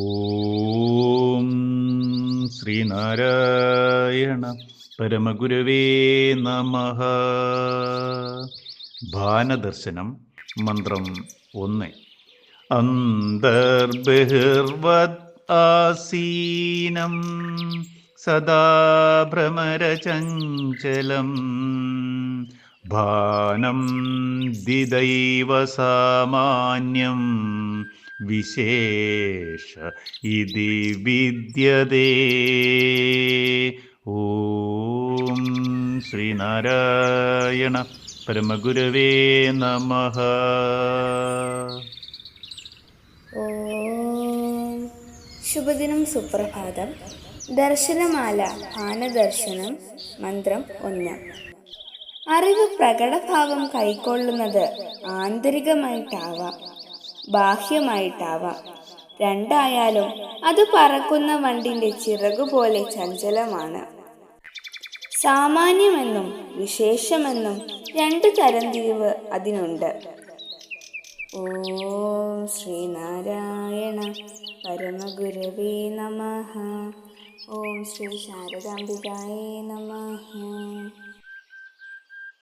ഓം ശ്രീനാരായണ പരമഗുരവേ നമ. ഭാനദർശനം മന്ത്രം ഒന്ന്. അന്തർബഹിർവത് ആസീനം സദാ ഭ്രമരചഞ്ചലം. ഭാനം ദിദൈവ സാമാന്യം വിശേഷ ഇതി വിദ്യതേ. ഓം ശ്രീനാരായണ പരമഗുരവേ നമ. ശുഭദിനം സുപ്രഭാതം. ദർശനമാല ആനദർശനം മന്ത്രം ഒന്ന്. അറിവ് പ്രകടഭാവം കൈക്കൊള്ളുന്നത് ആന്തരികമായിട്ടാവാം ബാഹ്യമായിട്ടാവാം. രണ്ടായാലും അത് പറക്കുന്ന വണ്ടിന്റെ ചിറകുപോലെ ചഞ്ചലമാണ്. സാമാന്യമെന്നും വിശേഷമെന്നും രണ്ട് തരംതിരിവ് അതിനുണ്ട്. ഓം ശ്രീനാരായണ പരമഗുരവേ നമ. ഓം ശ്രീ ശാരദാംബികായേ നമ.